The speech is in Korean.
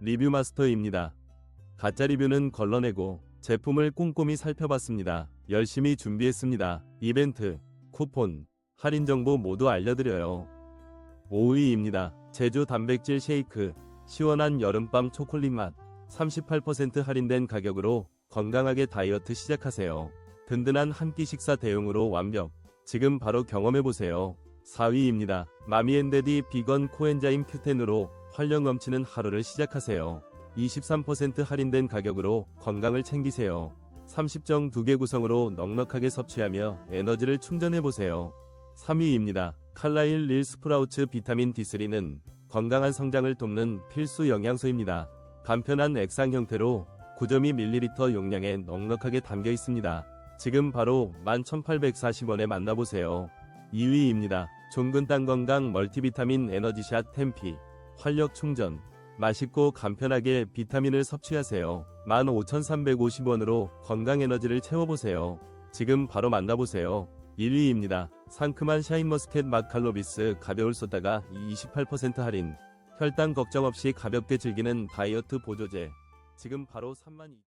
리뷰 마스터입니다. 가짜 리뷰는 걸러내고 제품을 꼼꼼히 살펴봤습니다. 열심히 준비했습니다. 이벤트, 쿠폰, 할인 정보 모두 알려드려요. 5위입니다. 제주 단백질 쉐이크, 시원한 여름밤 초콜릿 맛, 38% 할인된 가격으로 건강하게 다이어트 시작하세요. 든든한 한 끼 식사 대용으로 완벽. 지금 바로 경험해보세요. 4위입니다. 마미앤데디 비건 코엔자임 큐텐으로 활력 넘치는 하루를 시작하세요. 23% 할인된 가격으로 건강을 챙기세요. 30정 2개 구성으로 넉넉하게 섭취하며 에너지를 충전해보세요. 3위입니다. 칼라일 릴 스프라우츠 비타민 D3는 건강한 성장을 돕는 필수 영양소입니다. 간편한 액상 형태로 9.2ml 용량에 넉넉하게 담겨 있습니다. 지금 바로 11,840원에 만나보세요. 2위입니다. 종근 땅 건강 멀티비타민 에너지샷 템피 활력 충전 맛있고 간편하게 비타민을 섭취하세요. 15,350원으로 건강 에너지를 채워보세요. 지금 바로 만나보세요. 1위입니다. 상큼한 샤인머스켓 맛 칼로비스 가벼울 소다가 28% 할인 혈당 걱정 없이 가볍게 즐기는 다이어트 보조제 지금 바로 3만